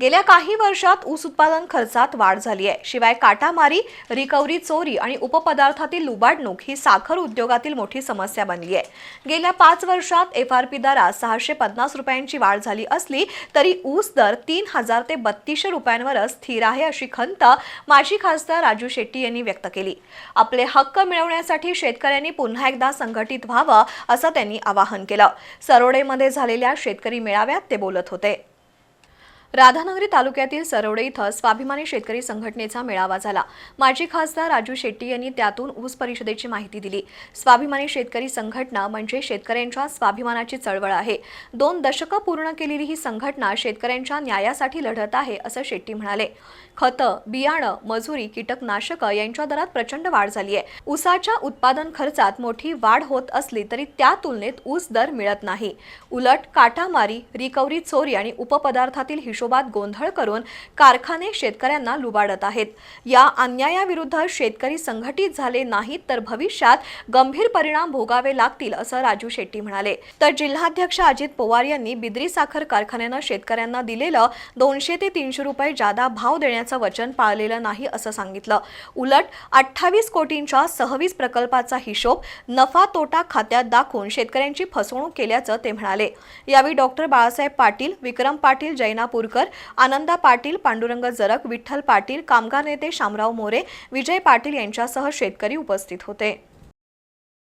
गेल्या काही वर्षात ऊस उत्पादन खर्चात वाढ झाली आहे. शिवाय काटामारी रिकव्हरी चोरी आणि उपपदार्थातील लुबाडणूक ही साखर उद्योगातील मोठी समस्या बनली आहे. गेल्या पाच वर्षात एफ आर पी दरात सहाशे पन्नास रुपयांची वाढ झाली असली तरी ऊस दर तीन हजार ते बत्तीसशे रुपयांवरच स्थिर आहे अशी खंत माजी खासदार राजू शेट्टी यांनी व्यक्त केली. आपले हक्क मिळवण्यासाठी शेतकऱ्यांनी पुन्हा एकदा संघटित व्हावं असं त्यांनी आवाहन केलं. सरोडेमध्ये झालेल्या शेतकरी मेळाव्यात ते बोलत होते. राधानगरी तालुक्यातील सरवडे इथं स्वाभिमानी शेतकरी संघटनेचा मेळावा झाला. माजी खासदार राजू शेट्टी यांनी त्यातून ऊस परिषदेची माहिती दिली. स्वाभिमानी शेतकरी संघटना म्हणजे शेतकऱ्यांच्या स्वाभिमानाची चळवळ आहे. दोन दशकं पूर्ण केलेली ही संघटना शेतकऱ्यांच्या न्यायासाठी लढत आहे असं शेट्टी म्हणाले. खतं बियाणं मजुरी कीटकनाशकं यांच्या दरात प्रचंड वाढ झाली आहे ऊसाच्या उत्पादन खर्चात मोठी वाढ होत असली तरी त्या तुलनेत ऊस दर मिळत नाही. उलट काटामारी रिकव्हरी चोरी आणि उपपदार्थातील हिशोब हिशोबात गोंधळ करून कारखाने शेतकऱ्यांना लुबाडत आहेत. या अन्यायाविरुद्ध शेतकरी संघटित झाले नाहीत तर भविष्यात गंभीर परिणाम भोगावे लागतील असं राजू शेट्टी म्हणाले. तर जिल्हाध्यक्ष अजित पवार यांनी बिद्री साखर कारखान्यानं शेतकऱ्यांना दिलेलं दोनशे ते तीनशे रुपये जादा भाव देण्याचं वचन पाळलेलं नाही असं सांगितलं. उलट अठ्ठावीस कोटींच्या सहवीस प्रकल्पाचा हिशोब नफा तोटा खात्यात दाखवून शेतकऱ्यांची फसवणूक केल्याचं ते म्हणाले. यावेळी डॉक्टर बाळासाहेब पाटील विक्रम पाटील जैनापूरकर आनंदा पाटील पांडुरंग जरक विठ्ठल पाटील कामगार नेते शामराव मोरे विजय पाटील यांच्यासह शेतकरी उपस्थित होते.